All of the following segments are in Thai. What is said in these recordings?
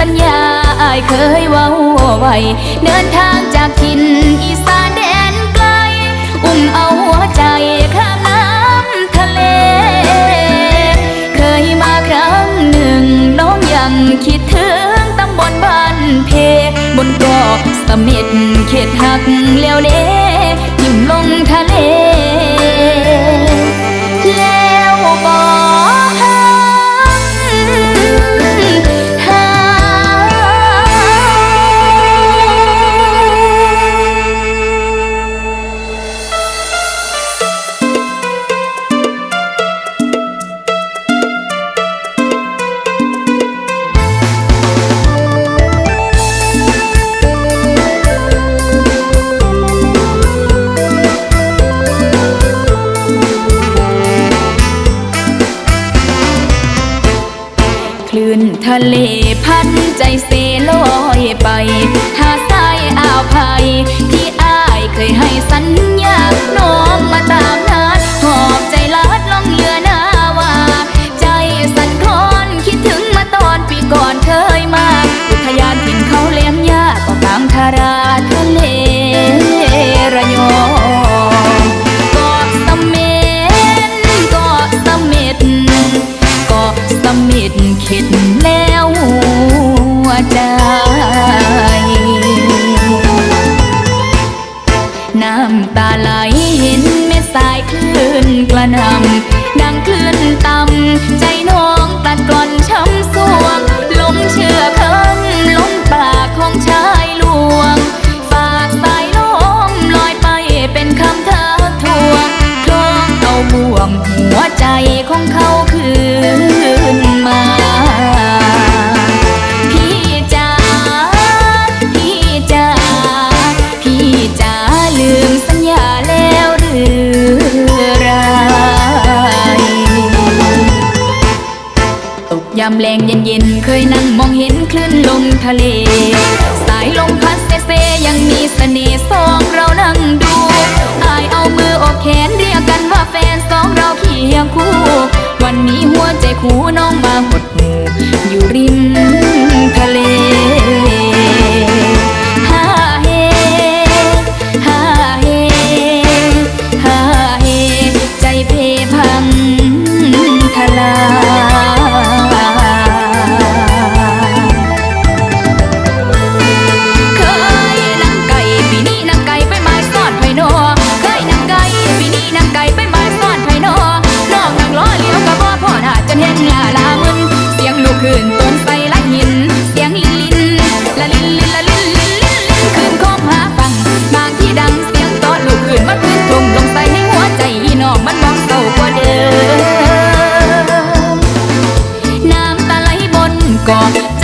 มาหาดังคำสัญญาอายเคยเว้าไว้เดินทางจากถิ่นอีสานแดนไกล อุ้มเอาหัวใจข้ามน้ำทะเล เคยมาครั้งหนึ่งน้องยังคิดถึงตำบลบ้านเพ บนเกาะสม็ดเขตหักเลี้ยวเด้ื่นทะเลพันใจเสลอยไป หาสายอ่าวไพยที่อ้ายเคยให้สัญญา แรงเย็นๆ เคยนั่งมองเห็นคลื่นลมทะเล สายลมพัดเซเซยังมีเสน่ห์สองเรานั่งดูอายเอามือโอกแขนเรียกกันว่าแฟนสองเราเคียงคู่ วันนี้หัวใจคู่น้องมา gone.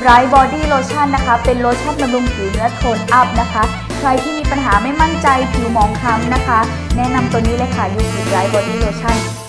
ยูกิไบรท์บอดี้โลชั่นนะคะ เป็นโลชั่นบำรุงผิวเนื้อโทนอัพนะคะ ใครที่มีปัญหาไม่มั่นใจผิวหมองคล้ำนะคะ แนะนำตัวนี้เลยค่ะยูกิไบ